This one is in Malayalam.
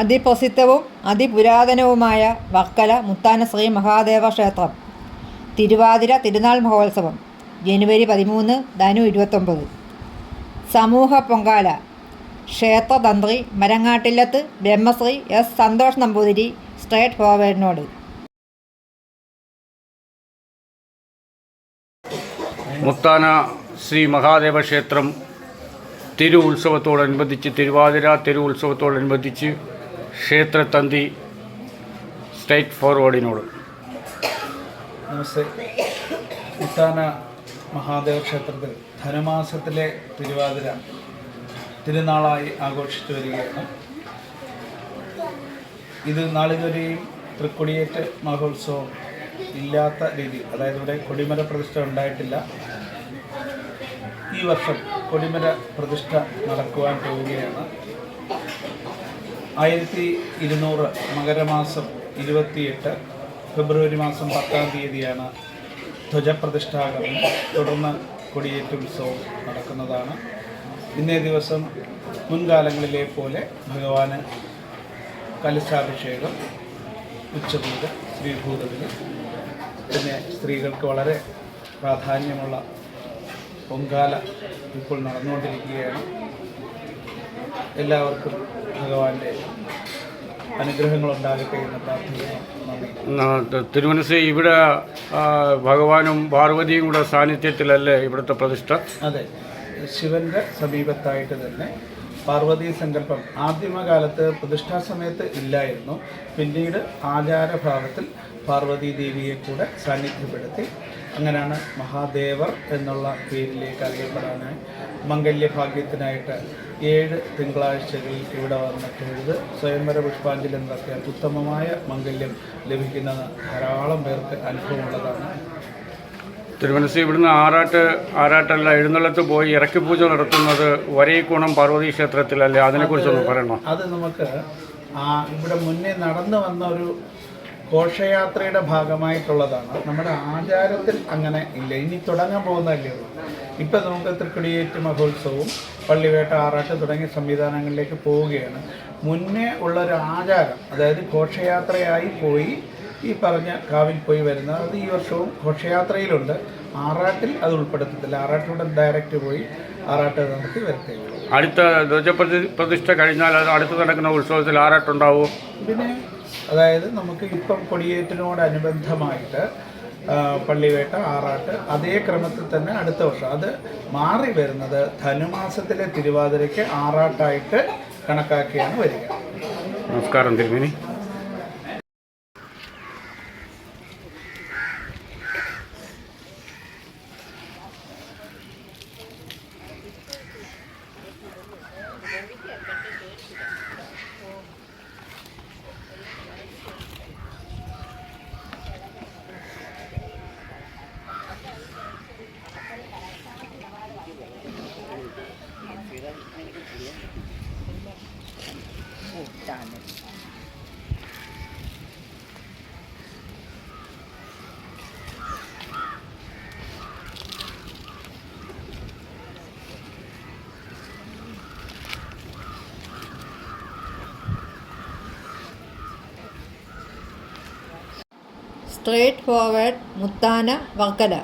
അതിപ്രസിദ്ധവും അതിപുരാതനവുമായ വർക്കല മുത്താന ശ്രീ മഹാദേവ ക്ഷേത്രം. തിരുവാതിര തിരുനാൾ മഹോത്സവം ജനുവരി പതിമൂന്ന് ധനു ഇരുപത്തൊമ്പത്. സമൂഹ പൊങ്കാല ക്ഷേത്രതന്ത്രി മരങ്ങാട്ടില്ലത്ത് ബ്രഹ്മശ്രീ എസ് സന്തോഷ് നമ്പൂതിരി സ്ട്രേറ്റ് ഫോർവേഡിനോട്. മുത്താന ശ്രീ മഹാദേവ ക്ഷേത്രം തിരു ഉത്സവത്തോടനുബന്ധിച്ച് തിരുവാതിര തിരു ഉത്സവത്തോടനുബന്ധിച്ച് ക്ഷേത്രതന്തി സ്റ്റേറ്റ് ഫോർവേഡിനോട് നമസ്തേ. ഉത്താന മഹാദേവ ക്ഷേത്രത്തിൽ ധനുമാസത്തിലെ തിരുവാതിര തിരുനാളായി ആഘോഷിച്ചു വരികയാണ്. ഇത് നാളിതുവരെയും തൃക്കൊടിയേറ്റ് മഹോത്സവം ഇല്ലാത്ത രീതി അതായത് ഇവിടെ കൊടിമര പ്രതിഷ്ഠ ഉണ്ടായിട്ടില്ല. ഈ വർഷം കൊടിമര പ്രതിഷ്ഠ നടക്കുവാൻ പോവുകയാണ്. ആയിരത്തി ഇരുന്നൂറ് മകരമാസം ഇരുപത്തിയെട്ട് ഫെബ്രുവരി മാസം പത്താം തീയതിയാണ് ധ്വജപ്രതിഷ്ഠാകരണം തുടർന്ന് കൊടിയേറ്റ് ഉത്സവം നടക്കുന്നതാണ്. ഇന്നേ ദിവസം മുൻകാലങ്ങളിലെ പോലെ ഭഗവാന് കലശാഭിഷേകം ഉച്ചപൂജ ശ്രീഭൂതവിൽ പിന്നെ സ്ത്രീകൾക്ക് വളരെ പ്രാധാന്യമുള്ള പൊങ്കാല ഇപ്പോൾ നടന്നുകൊണ്ടിരിക്കുകയാണ്. എല്ലാവർക്കും ഭഗവാന്റെ അനുഗ്രഹങ്ങളുണ്ടാകട്ടെ എന്ന് പ്രാർത്ഥിക്കുന്നു. തിരുമനസ് ഇവിടെ ഭഗവാനും പാർവതിയും കൂടെ സാന്നിധ്യത്തിലല്ലേ ഇവിടുത്തെ പ്രതിഷ്ഠ? അതെ. ശിവന്റെ സമീപത്തായിട്ട് തന്നെ പാർവതി സങ്കല്പം ആദ്യമകാലത്ത് പ്രതിഷ്ഠാ സമയത്ത് ഇല്ലായിരുന്നു. പിന്നീട് ആചാരഭാവത്തിൽ പാർവതി ദേവിയെ കൂടെ സാന്നിധ്യപ്പെടുത്തി. അങ്ങനെയാണ് മഹാദേവർ എന്നുള്ള പേരിലേക്ക് അറിയപ്പെടാനായി മംഗല്യഭാഗ്യത്തിനായിട്ട് ഏഴ് തിങ്കളാഴ്ചകളിൽ ഇവിടെ വന്ന് തൊഴുത് സ്വയംവര പുഷ്പാഞ്ജലി നടത്തിയാൽ ഉത്തമമായ മംഗല്യം ലഭിക്കുന്ന ധാരാളം പേർക്ക് അനുഭവമുള്ളതാണ്. തിരുവനന്തപുരം ഇവിടുന്ന് ആറാട്ട് ആറാട്ടല്ല എഴുന്നള്ളത്ത് പോയി ഇറക്കി പൂജ നടത്തുന്നത് വരയിക്കോണം പാർവതി ക്ഷേത്രത്തിലല്ലേ? അതിനെക്കുറിച്ചൊന്ന് പറയണം? അത് നമുക്ക് ആ ഇവിടെ മുന്നേ നടന്നു വന്ന ഒരു ഘോഷയാത്രയുടെ ഭാഗമായിട്ടുള്ളതാണ്. നമ്മുടെ ആചാരത്തിൽ അങ്ങനെ ഇല്ല. ഇനി തുടങ്ങാൻ പോകുന്നതല്ലേ ഉള്ളൂ. ഇപ്പം നമുക്ക് തൃക്കുടിയേറ്റ് മഹോത്സവവും പള്ളിവേട്ട ആറാട്ട് തുടങ്ങിയ സംവിധാനങ്ങളിലേക്ക് പോവുകയാണ്. മുന്നേ ഉള്ളൊരു ആചാരം അതായത് ഘോഷയാത്രയായി പോയി ഈ പറഞ്ഞ കാവിൽ പോയി വരുന്ന അത് ഈ വർഷവും ഘോഷയാത്രയിലുണ്ട്. ആറാട്ടിൽ അത് ഉൾപ്പെടുത്തത്തില്ല. ആറാട്ടിലൂടെ ഡയറക്റ്റ് പോയി ആറാട്ട് നടത്തി വരത്തേയുള്ളൂ അടുത്ത ധ്വജപ്രതി പ്രതിഷ്ഠ കഴിഞ്ഞാൽ അത് അടുത്ത് നടക്കുന്ന ഉത്സവത്തിൽ ആറാട്ടുണ്ടാവും? പിന്നെ അതായത് നമുക്ക് ഇപ്പം കൊടിയേറ്റിനോടനുബന്ധമായിട്ട് പള്ളിവേട്ട ആറാട്ട് അതേ ക്രമത്തിൽ തന്നെ അടുത്ത വർഷം. അത് മാറി വരുന്നത് ധനുമാസത്തിലെ തിരുവാതിരയ്ക്ക് ആറാട്ടായിട്ട് കണക്കാക്കിയാണ് വരിക. നമസ്കാരം തിരുമേനി. Straight forward Muthana Varkala.